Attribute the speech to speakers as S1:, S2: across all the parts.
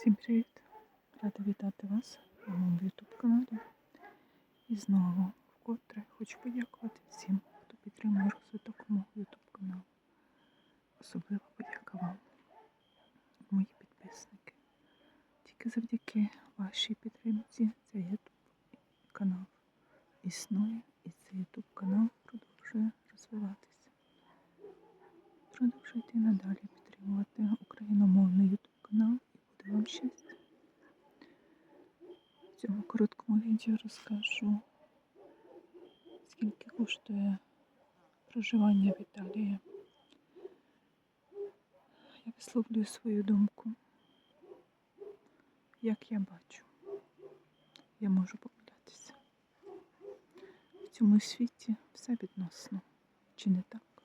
S1: Всім привіт! Рада вітати вас на моєму YouTube каналі. І знову вкотре хочу подякувати всім, хто підтримує розвиток мого YouTube каналу. Особливо подяка вам, мої підписники. Тільки завдяки вашій підтримці цей YouTube канал існує і цей YouTube канал продовжує розвиватися. Продовжуйте і надалі підтримувати україномовний YouTube канал і буде вам щастя. В цьому короткому відео розкажу, скільки коштує проживання в Італії. Я висловлюю свою думку, як я бачу. Я можу помилятися. В цьому світі все відносно, чи не так?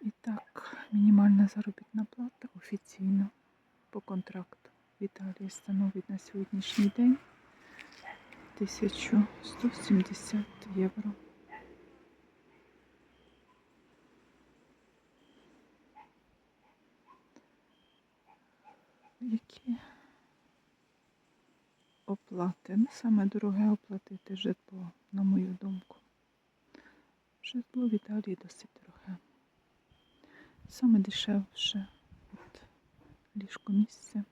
S1: І так, мінімальна заробітна плата офіційно по контракту в становить на сьогоднішній день 1170 євро. Які оплати? Ну, саме дороге оплатити житло, на мою думку. Житло в Італії досить дороге. Саме дешевше от ліжко місце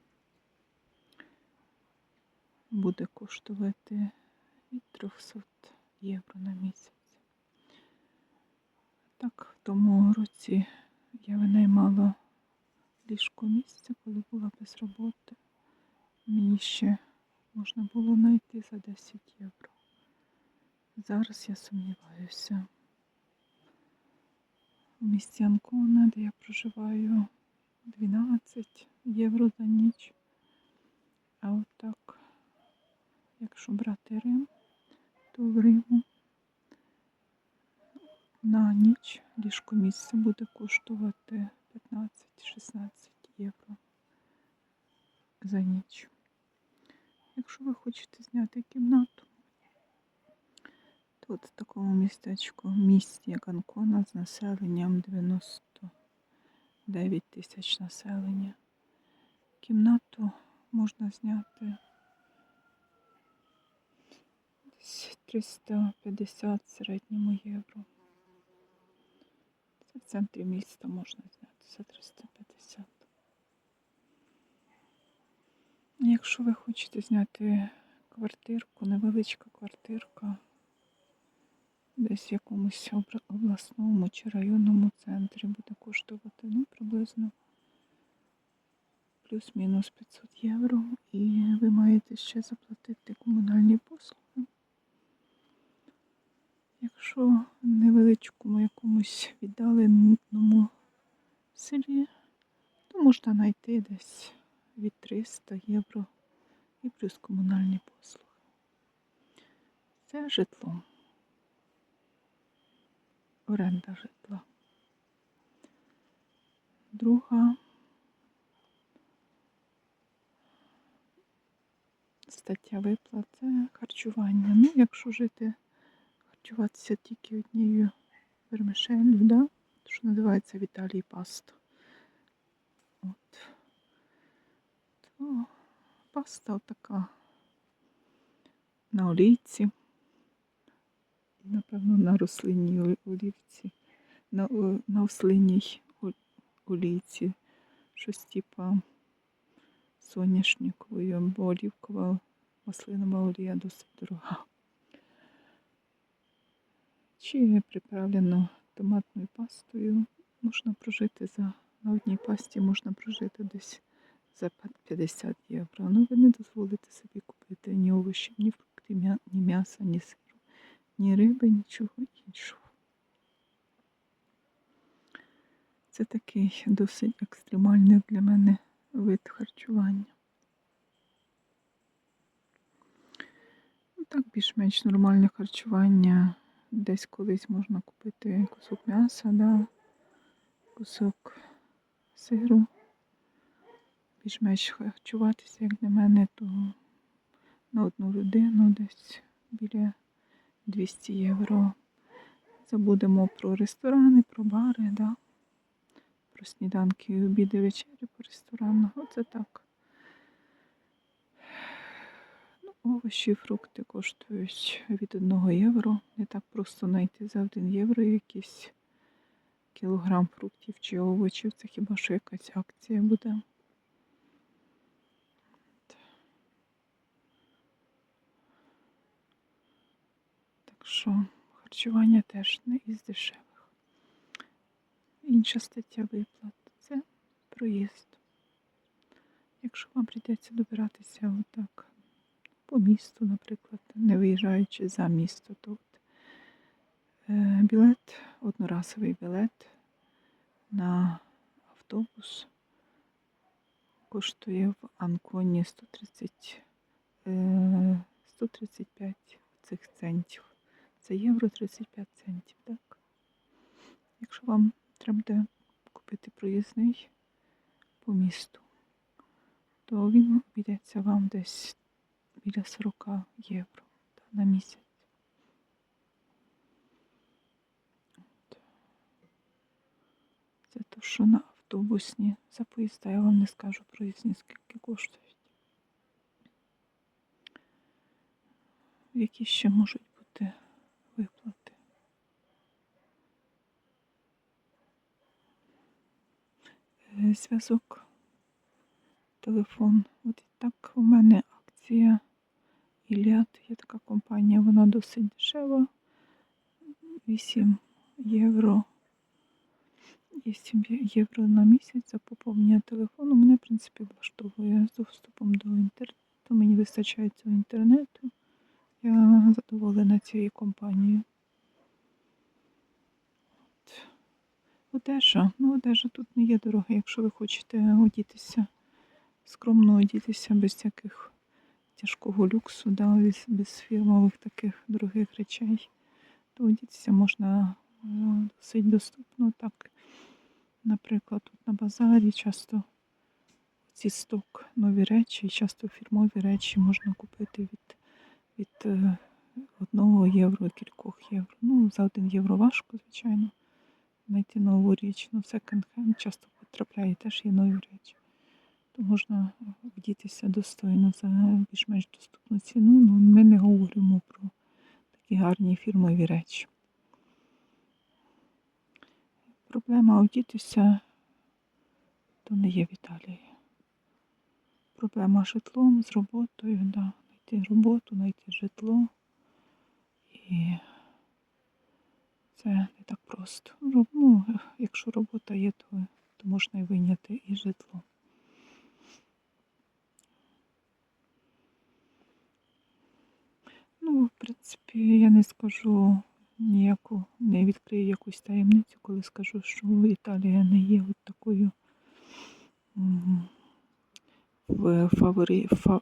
S1: буде коштувати від 300 євро на місяць. Так, в тому році я винаймала ліжко місце, коли була без роботи. Мені ще можна було знайти за 10 євро. Зараз я сумніваюся. У місті Анкона, де я проживаю 12 євро за ніч. А отак, якщо брати Рим, то в Риму на ніч ліжко місце буде коштувати 15-16 євро за ніч. Якщо ви хочете зняти кімнату, Тут в такому містечку, в місті як з населенням 99 тисяч населення. Кімнату можна зняти десь 350 в середньому євро. Це в центрі міста можна зняти за 350. Якщо ви хочете зняти квартирку, невеличка квартирка десь в якомусь обласному чи районному центрі буде коштувати ну, приблизно плюс-мінус 500 євро. І ви маєте ще заплатити комунальні послуги. В невеличкому якомусь віддаленому селі, то можна знайти десь від 300 євро і плюс комунальні послуги. Це житло оренда житла. Друга стаття виплат це харчування. Ну, якщо жити, харчуватися тільки однією вермишелью, да? що називається в Італії паста. От. То паста отака на олійці напевно, на рослинній олівці, на, на ослинній олійці, щось типа соняшникової, бо олівкова маслинова олія досить дорога. Чи приправлено томатною пастою, можна прожити за на одній пасті можна прожити десь за 50 євро. Ну ви не дозволите собі купити ні овочів, ні фруктів, ні м'яса, ні сиру ні риби, нічого іншого. Це такий досить екстремальний для мене вид харчування. Ну, Так, більш-менш нормальне харчування. Десь колись можна купити кусок м'яса, да, кусок сиру. Більш-менш харчуватися, як для мене, то на одну людину десь біля 200 євро. Забудемо про ресторани, про бари, да? про сніданки, обіди, вечері по ресторанах. Оце так. Ну, овочі, фрукти коштують від 1 євро. Не так просто знайти за 1 євро якийсь кілограм фруктів чи овочів. Це хіба що якась акція буде. Так що харчування теж не із дешевих. Інша стаття виплат це проїзд. Якщо вам прийдеться добиратися отак по місту, наприклад, не виїжджаючи за місто, то е, білет, одноразовий білет на автобус коштує в Анконі 130, е, 135 цих центів. Це євро 35 центів, так? Якщо вам треба буде купити проїзний по місту, то він обійдеться вам десь біля 40 євро на місяць. Це то, що на автобусні за поїзда, я вам не скажу проїзні, скільки коштують. Які ще можуть бути виплати? Е, Зв'язок, телефон. От і так у мене акція Іліад, є така компанія, вона досить дешева. 8 євро. 8 євро на місяць за поповнення телефону. Мене, в принципі, влаштовує з доступом до інтернету. Мені вистачає цього інтернету. Я задоволена цією компанією. От. Одежа. Ну, одежа тут не є дорога, якщо ви хочете одітися, скромно одітися без всяких тяжкого люксу, да, без, фірмових таких дорогих речей, одітися можна досить доступно. Так, наприклад, тут на базарі часто ці сток нові речі, часто фірмові речі можна купити від, від е, одного євро, кількох євро. Ну, за один євро важко, звичайно, знайти нову річ. Ну, секонд-хенд часто потрапляє, теж є нові речі. То можна вдітися достойно за більш-менш доступну ціну. Ну, ми не говоримо про такі гарні фірмові речі. Проблема одітися то не є в. Проблема з житлом, з роботою, да. знайти роботу, знайти житло. І це не так просто. Ну, якщо робота є, то, то можна і вийняти і житло. Ну, в принципі, я не скажу ніяку, не відкрию якусь таємницю, коли скажу, що Італія не є от такою в фаворі, фа,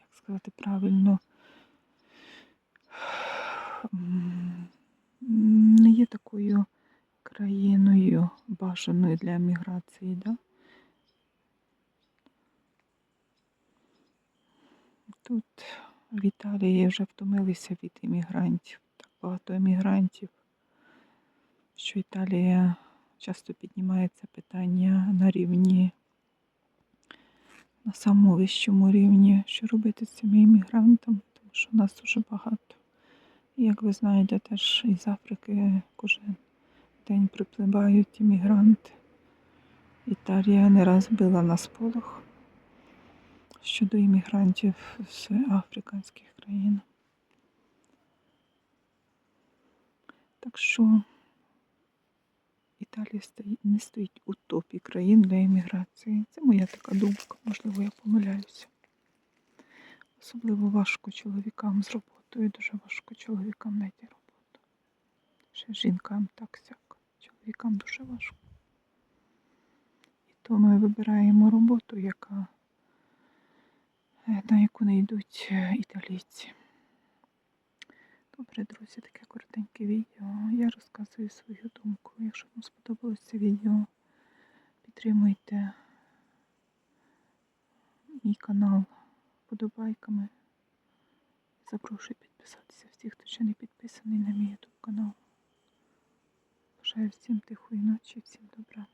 S1: як сказати правильно, не є такою країною бажаною для міграції, да? Тут в Італії вже втомилися від іммігрантів. Так багато іммігрантів, що Італія часто піднімається питання на рівні, на самому вищому рівні, що робити з цими іммігрантами, тому що нас дуже багато. І як ви знаєте, теж із Африки кожен день припливають іммігранти. Італія не раз била на сполох щодо іммігрантів з африканських країн. Так що Італія не стоїть у топі країн для імміграції. Це моя така думка, можливо, я помиляюся. Особливо важко чоловікам з роботою, дуже важко чоловікам знайти роботу. Ще жінкам так сяк. Чоловікам дуже важко. І то ми вибираємо роботу, яка, на яку не йдуть е, італійці. Добре, друзі, таке коротеньке відео. Я розказую свою думку. Якщо вам сподобалось це відео, підтримуйте мій канал подобайками. Запрошую підписатися всіх, хто ще не підписаний на мій YouTube канал. Бажаю всім тихої ночі, всім добра.